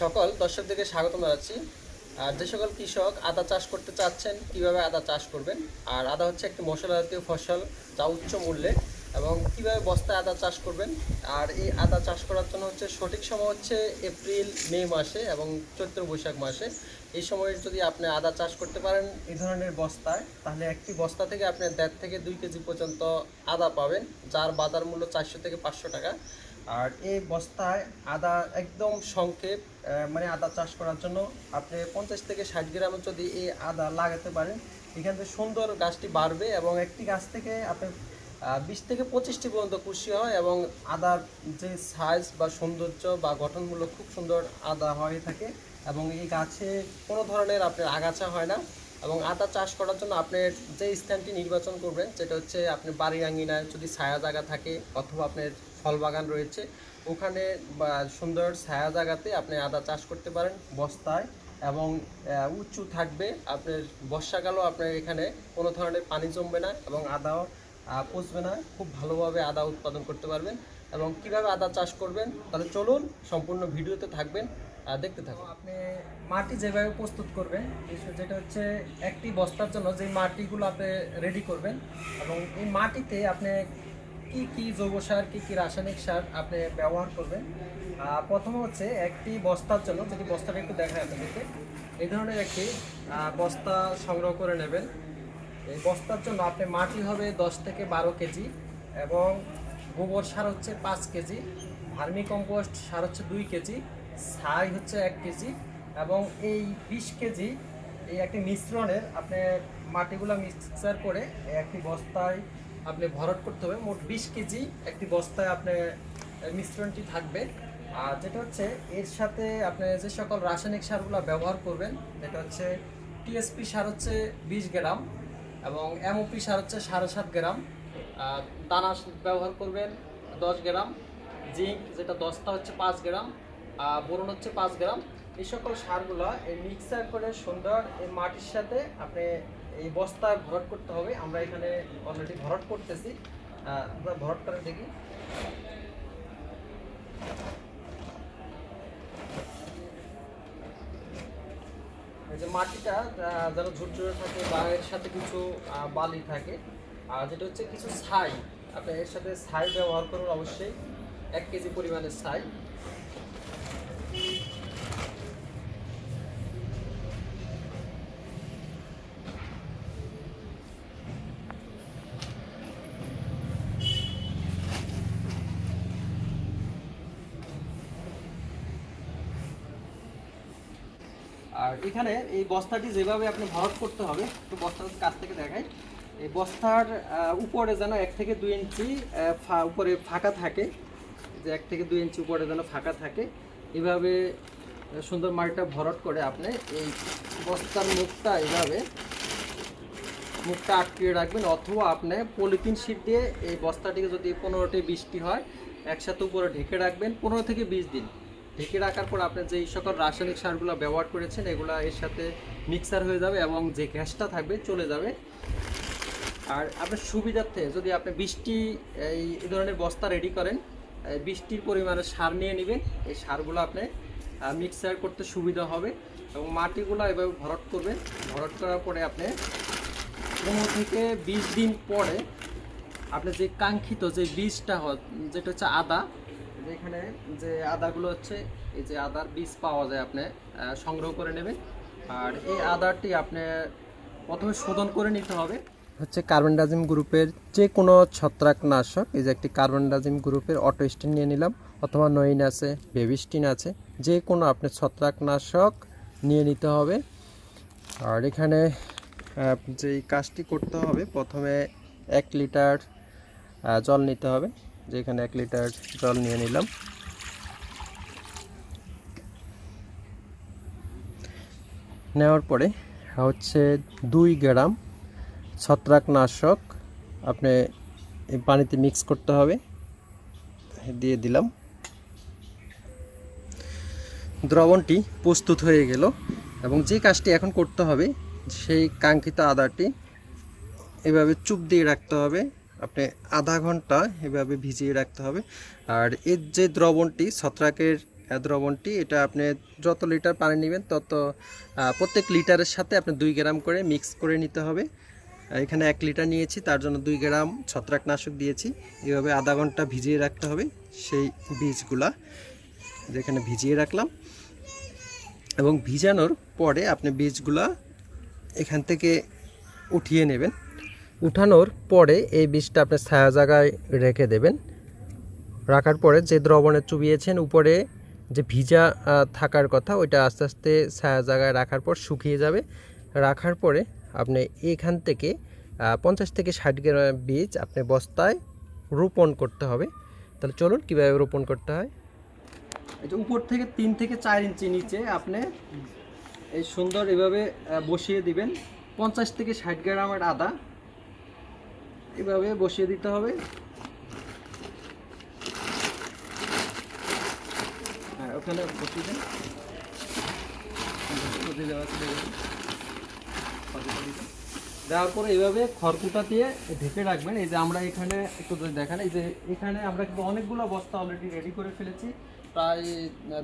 সকল দর্শকদেরকে স্বাগত জানাচ্ছি। আর যে সকল কৃষক আদা চাষ করতে চাচ্ছেন, কীভাবে আদা চাষ করবেন? আর আদা হচ্ছে একটি মশলা জাতীয় ফসল যা উচ্চ মূল্যে এবং কীভাবে বস্তায় আদা চাষ করবেন? আর এই আদা চাষ করার জন্য হচ্ছে সঠিক সময় হচ্ছে এপ্রিল, মে মাসে এবং চৈত্র বৈশাখ মাসে। এই সময়ে যদি আপনি আদা চাষ করতে পারেন এই ধরনের বস্তায়, তাহলে একটি বস্তা থেকে আপনি দেড় থেকে দুই কেজি পর্যন্ত আদা পাবেন, যার বাজার মূল্য চারশো থেকে পাঁচশো টাকা। আর এই বস্তায় আদা একদম সংক্ষেপ মানে আদা চাষ করার জন্য আপনি পঞ্চাশ থেকে ষাট গ্রামের যদি এই আদা লাগাতে পারেন, এখান থেকে সুন্দর গাছটি বাড়বে এবং একটি গাছ থেকে আপনি বিশ থেকে পঁচিশটি পর্যন্ত কুশি হয় এবং আদার যে সাইজ বা সৌন্দর্য বা গঠনমূলক খুব সুন্দর আদা হয়ে থাকে এবং এই গাছে কোনো ধরনের আপনার আগাছা হয় না। এবং আদা চাষ করার জন্য আপনি যে স্থানটি নির্বাচন করবেন যেটা হচ্ছে আপনি বাড়ির আঙ্গিনায় যদি ছায়া জায়গা থাকে অথবা আপনার ফল বাগান রয়েছে, ওখানে বা সুন্দর ছায়া জায়গাতে আপনি আদা চাষ করতে পারেন বস্তায় এবং উঁচু থাকবে আপনার, বর্ষাকালও আপনার এখানে কোনো ধরনের পানি জমবে না এবং আদাও পচবে না, খুব ভালোভাবে আদা উৎপাদন করতে পারবেন। এবং কীভাবে আদা চাষ করবেন, তাহলে চলুন, সম্পূর্ণ ভিডিওতে থাকবেন। দেখতে থাকুন। আপনি মাটি যেভাবে প্রস্তুত করবেন যেটা হচ্ছে একটি বস্তার জন্য যে মাটিগুলো আপনি রেডি করবেন এবং এই মাটিতে আপনি কি কি জৈব সার, কি কি রাসায়নিক সার আপনি ব্যবহার করবেন। প্রথম হচ্ছে একটি বস্তার জন্য, যদি বস্তাটা একটু দেখায় আপনাদেরকে, এই ধরনের একটি বস্তা সংগ্রহ করে নেবেন। এই বস্তার জন্য আপনি মাটি হবে দশ থেকে বারো কেজি এবং গোবর সার হচ্ছে পাঁচ কেজি ভার্মি কম্পোস্ট সার হচ্ছে দুই কেজি ছাই হচ্ছে এক কেজি এবং এই বিশ কেজি এই একটি মিশ্রণের আপনি মাটিগুলো মিক্সচার করে একটি বস্তায় আপনি ভরট করতে হবে। মোট বিশ কেজি একটি বস্তায় আপনি মিশ্রণটি থাকবে। আর যেটা হচ্ছে, এর সাথে আপনি যে সকল রাসায়নিক সারগুলো ব্যবহার করবেন যেটা হচ্ছে টিএসপি সার হচ্ছে বিশ গ্রাম এবং এমওপি সার হচ্ছে সাড়ে সাত গ্রাম। দানা ব্যবহার করবেন দশ গ্রাম, জিঙ্ক যেটা দশটা হচ্ছে পাঁচ গ্রাম বোরন হচ্ছে পাঁচ গ্রাম। এই সকল সারগুলো এই মিক্সার করে সুন্দর এই মাটির সাথে আপনি এই বস্তায় ভরাট করতে হবে। আমরা এখানে অলরেডি ভরাট করতেছি। আমরা ভরাট করে দেখি। যে মাটিটা যেন ঝুরঝুরে থাকে বা এর সাথে কিছু বালি থাকে। আর যেটা হচ্ছে কিছু ছাই। আপনি এর সাথে ছাই ব্যবহার করুন অবশ্যই। এক কেজি পরিমাণের ছাই। আর এখানে এই বস্তাটি যেভাবে আপনি ভরট করতে হবে, একটু বস্তার কাছ থেকে দেখাই। এই বস্তার উপরে যেন এক থেকে দুই ইঞ্চি উপরে ফাঁকা থাকে, যে এক থেকে দুই ইঞ্চি উপরে যেন ফাঁকা থাকে। এভাবে সুন্দর মাটিটা ভরট করে আপনি এই বস্তার মুখটা এভাবে, মুখটা আটকিয়ে রাখবেন, অথবা আপনি পলিথিন শিট দিয়ে এই বস্তাটিকে যদি পনেরোটি বৃষ্টি হয়, একসাথে উপরে ঢেকে রাখবেন, পনেরো থেকে বিশ দিন। ঢেকে রাখার পর আপনি যে সকল রাসায়নিক সারগুলো ব্যবহার করেছেন, এগুলো এর সাথে মিক্সার হয়ে যাবে এবং যে গ্যাসটা থাকবে চলে যাবে। আর আপনার সুবিধার্থে যদি আপনি বৃষ্টি, এই ধরনের বস্তা রেডি করেন বৃষ্টির পরিমাণে সার নিয়ে নেবেন, এই সারগুলো আপনি মিক্সার করতে সুবিধা হবে এবং মাটিগুলো এভাবে ভরট করবেন। ভরট করার পরে আপনি পনেরো থেকে বিশ দিন পরে আপনি যে কাঙ্ক্ষিত যে বীজটা যেটা হচ্ছে আদা যেখানে যে আদাগুলো হচ্ছে, এই যে আদার বীজ পাওয়া যায় আপনি সংগ্রহ করে নেবেন। আর এই আদারটি আপনি প্রথমে শোধন করে নিতে হবে। হচ্ছে কার্বনডাজিম গ্রুপের যে কোনো ছত্রাকনাশক, এই যে একটি কার্বনডাজিম গ্রুপের অটো স্টিন নিয়ে নিলাম, অথবা নইন আছে, বেবিস্টিন আছে যে কোনো আপনি ছত্রাকনাশক নিয়ে নিতে হবে। আর এখানে যেই কাজটি করতে হবে, প্রথমে এক লিটার জল নিতে হবে। যেখানে এক লিটার জল নিয়ে নিলাম। নেওয়ার পরে হচ্ছে দুই গ্রাম ছত্রাকনাশক আপনি পানিতে মিক্স করতে হবে। দিয়ে দিলাম। দ্রবণটি প্রস্তুত হয়ে গেল এবং যে কাজটি এখন করতে হবে সেই কাঙ্ক্ষিত আদাটি এভাবে চুপ দিয়ে রাখতে হবে। আপনি আধা ঘণ্টা এভাবে ভিজিয়ে রাখতে হবে। আর এর যে দ্রবণটি, ছত্রাকের দ্রবণটি, এটা আপনি যত লিটার পানি নেবেন, তত প্রত্যেক লিটারের সাথে আপনি দুই গ্রাম করে মিক্স করে নিতে হবে। এখানে এক লিটার নিয়েছি, তার জন্য দুই গ্রাম ছত্রাকনাশক দিয়েছি। এভাবে আধা ঘণ্টা ভিজিয়ে রাখতে হবে সেই বীজগুলা, যেখানে ভিজিয়ে রাখলাম। এবং ভিজানোর পরে আপনি বীজগুলা এখান থেকে উঠিয়ে নেবেন। উঠানোর পরে এই বীজটা আপনি ছায়া জায়গায় রেখে দেবেন। রাখার পরে যে দ্রবণে চুবিয়েছেন, উপরে যে ভিজা থাকার কথা, ওইটা আস্তে আস্তে ছায়া জায়গায় রাখার পর শুকিয়ে যাবে। রাখার পরে আপনি এখান থেকে পঞ্চাশ থেকে ষাট গ্রাম বীজ আপনি বস্তায় রোপণ করতে হবে। তাহলে চলুন কীভাবে রোপণ করতে হয়। এটা উপর থেকে তিন থেকে চার ইঞ্চি নিচে আপনি এই সুন্দর এভাবে বসিয়ে দিবেন। পঞ্চাশ থেকে ষাট গ্রামের আদা। এভাবে বসিয়ে দিতে হবে। হ্যাঁ ওখানে বসিয়ে দেন। দেওয়ার পরে এইভাবে খড়কুটা দিয়ে ঢেকে রাখবেন। এই যে আমরা এখানে একটু দেখেন, এই যে এখানে আমরা কিন্তু অনেকগুলো বস্তা অলরেডি রেডি করে ফেলেছি। প্রায়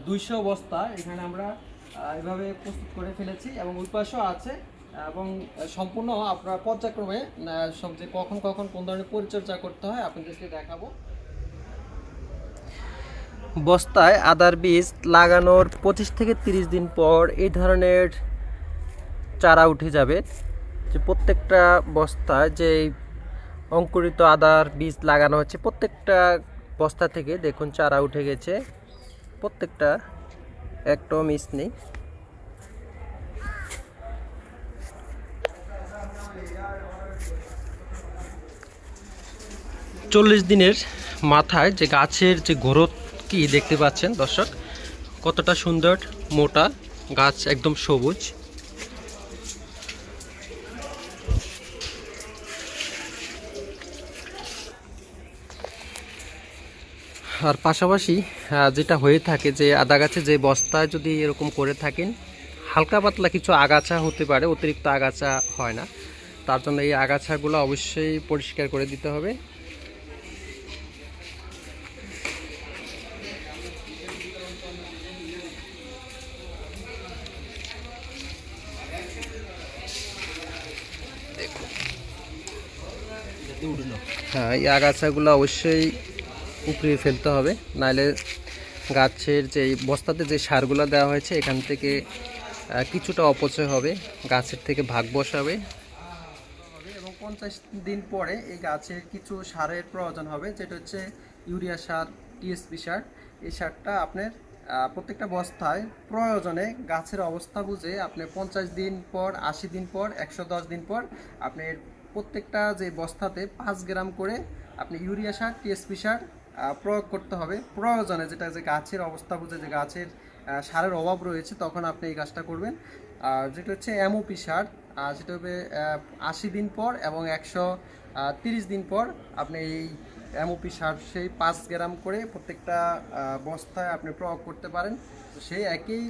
দুইশো বস্তা এখানে আমরা এভাবে প্রস্তুত করে ফেলেছি এবং ওই পাশেও আছে এবং সম্পূর্ণ আপনার পর্যায়ক্রমে সব যে কখন কখন কোন ধরনের পরিচর্যা করতে হয় আপনাদেরকে দেখাবো। বস্তায় আদার বীজ লাগানোর পঁচিশ থেকে তিরিশ দিন পর এই ধরনের চারা উঠে যাবে। যে প্রত্যেকটা বস্তায় যে অঙ্কুরিত আদার বীজ লাগানো হচ্ছে, প্রত্যেকটা বস্তা থেকে দেখুন চারা উঠে গেছে। প্রত্যেকটা একটাও মিস নেই চল্লিশ দিনের মাথায় যে গাছের যে গ্রোথ কি দেখতে পাচ্ছেন দর্শক, কতটা সুন্দর, মোটা গাছ একদম সবুজ। আর পাশাপাশি যেটা হয়ে থাকে যে আদা গাছে যে বস্তায় যদি এরকম করে থাকেন, হালকা পাতলা কিছু আগাছা হতে পারে, অতিরিক্ত আগাছা হয় না। তার জন্য এই আগাছাগুলো অবশ্যই পরিষ্কার করে দিতে হবে। হ্যাঁ এই আগাছাগুলো অবশ্যই উপড়িয়ে ফেলতে হবে। নাহলে গাছের যে বস্তাতে যে সারগুলো দেওয়া হয়েছে এখান থেকে কিছুটা অপচয় হবে। গাছের থেকে ভাগ বসাবে। এবং পঞ্চাশ দিন পরে এই গাছের কিছু সারের প্রয়োজন হবে যেটা হচ্ছে ইউরিয়া সার টিএসপি সার। এই সারটা আপনার প্রত্যেকটা বস্তায় প্রয়োজনে গাছের অবস্থা বুঝে আপনি পঞ্চাশ দিন পর আশি দিন পর একশো দশ দিন পর আপনি প্রত্যেকটা যে বস্তাতে পাঁচ গ্রাম করে আপনি ইউরিয়া সার, টিএসপি সার প্রয়োগ করতে হবে। প্রয়োজনে যেটা যে গাছের অবস্থা বুঝে, যে গাছের সারের অভাব রয়েছে, তখন আপনি এই কাজটা করবেন। আর যেটা হচ্ছে এমওপি সার সেটা হবে আশি দিন পর এবং একশো তিরিশ দিন পর আপনি এই এমওপি সার সেই পাঁচ গ্রাম করে প্রত্যেকটা বস্তায় আপনি প্রয়োগ করতে পারেন। সেই একই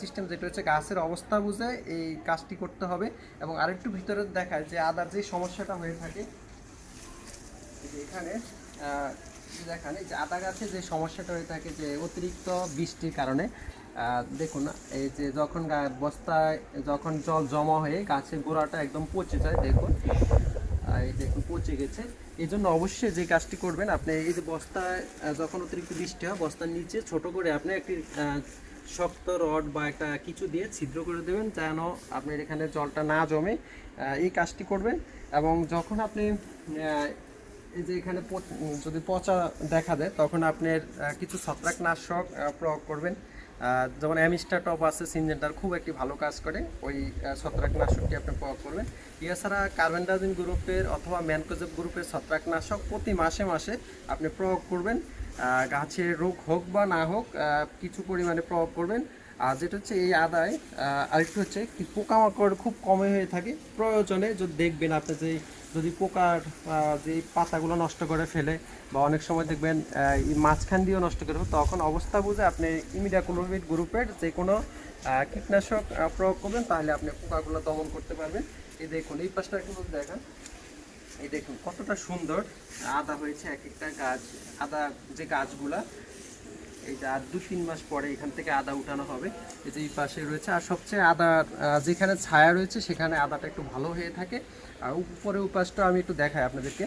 সিস্টেম যেটা হচ্ছে গাছের অবস্থা বুঝে এই কাজটি করতে হবে। এবং আরেকটু ভিতরে দেখায় যে আদার যে সমস্যাটা হয়ে থাকে এখানে দেখেন, এই যে আদা গাছে যে সমস্যাটা হয়ে থাকে যে অতিরিক্ত বৃষ্টির কারণে দেখুন এই যে যখন বস্তায় যখন জল জমা হয়ে গাছের গোড়াটা একদম পচে যায়, দেখুন এই দেখুন পচে গেছে। এই জন্য অবশ্যই যে কাজটি করবেন, আপনি এই যে বস্তায় যখন অতিরিক্ত বৃষ্টি হয়, বস্তার নিচে ছোট করে আপনি একটি শক্ত রড বা একটা কিছু দিয়ে ছিদ্র করে দেবেন, যেন আপনার এখানে জলটা না জমে এই কাজটি করবেন। এবং যখন আপনি এই যে এখানে যদি পচা দেখা দেয়, তখন আপনার কিছু ছত্রাকনাশক প্রয়োগ করবেন। যেমন অ্যামিস্টার টপ আছে, সিনজেন্টার খুব একটি ভালো কাজ করে। ওই ছত্রাকনাশকটি আপনি প্রয়োগ করবেন। এছাড়া কার্বেন্ডাজিন গ্রুপের অথবা ম্যানকোজেব গ্রুপের ছত্রাকনাশক প্রতি মাসে মাসে আপনি প্রয়োগ করবেন। গাছের রোগ হোক বা না হোক কিছু পরিমাণে প্রয়োগ করবেন। আর যেটা হচ্ছে এই আদায় আরেকটু হচ্ছে পোকামাকড় খুব কমে হয়ে থাকে। প্রয়োজনে যদি দেখবেন আপনি যে যদি পোকার যে পাতাগুলো নষ্ট করে ফেলে, বা অনেক সময় দেখবেন মাঝখান দিয়েও নষ্ট করে তখন অবস্থা বুঝে আপনি ইমিডাক্লোভিড গ্রুপের যে কোনো কীটনাশক প্রয়োগ করবেন, তাহলে আপনি পোকাগুলো দমন করতে পারবেন। এই দেখুন, এই পাশটা একটু দেখেন। এই দেখুন, কতটা সুন্দর আদা হয়েছে এক একটা গাছ, আদা যে গাছগুলা, এই যে আর দু তিন মাস পরে এখান থেকে আদা উঠানো হবে। এই যে এই পাশে রয়েছে, আর সবচেয়ে আদার যেখানে ছায়া রয়েছে, সেখানে আদাটা একটু ভালো হয়ে থাকে। আর উপরে উপাসটা আমি একটু দেখাই আপনাদেরকে।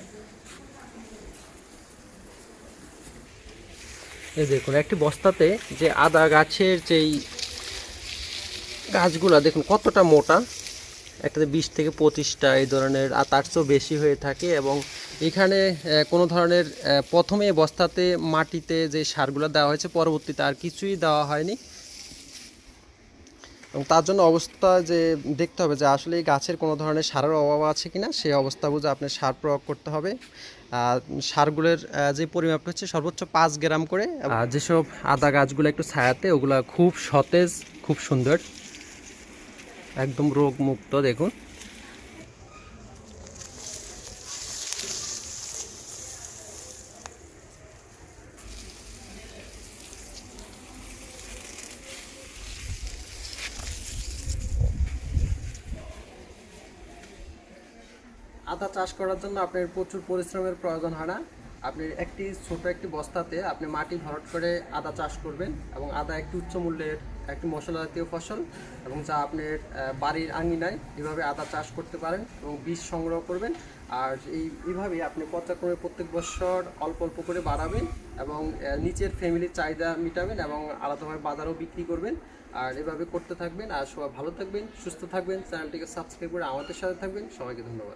এই দেখুন, একটি বস্তাতে যে আদা গাছের যেই গাছগুলা, দেখুন কতটা মোটা। একটাতে বিশ থেকে পঁচিশটা এই ধরনের, আর তার চেয়েও বেশি হয়ে থাকে এবং এখানে কোনো ধরনের প্রথমে বস্তাতে মাটিতে যে সারগুলো দেওয়া হয়েছে, পরবর্তীতে আর কিছুই দেওয়া হয়নি। এবং তার জন্য অবস্থা যে দেখতে হবে যে আসলে গাছের কোনো ধরনের সারের অভাব আছে কিনা, সেই অবস্থা বুঝে আপনি সার প্রয়োগ করতে হবে। সারগুলোর যে পরিমাপ হচ্ছে সর্বোচ্চ পাঁচ গ্রাম করে আর যেসব আদা গাছগুলো একটু ছায়াতে, ওগুলো খুব সতেজ, খুব সুন্দর। একদম রোগমুক্ত, দেখুন। আদা চাষ করার জন্য আপনার প্রচুর পরিশ্রমের প্রয়োজন হয় না। আপনি একটি ছোট একটি বস্তাতে আপনি মাটি ভরাট করে আদা চাষ করবেন এবং আদা একটি উচ্চ মূল্যের একটি মশলা জাতীয় ফসল এবং যা আপনার বাড়ির আঙিনায় এভাবে আদা চাষ করতে পারেন এবং বীজ সংগ্রহ করবেন। আর এই এইভাবে আপনি পর্যায়ক্রমে প্রত্যেক বছর অল্প অল্প করে বাড়াবেন এবং নিচের ফ্যামিলির চাহিদা মেটাবেন এবং আলাদাভাবে বাজারও বিক্রি করবেন। আর এভাবে করতে থাকবেন। আর সবাই ভালো থাকবেন, সুস্থ থাকবেন। চ্যানেলটিকে সাবস্ক্রাইব করে আমাদের সাথে থাকবেন। সবাইকে ধন্যবাদ।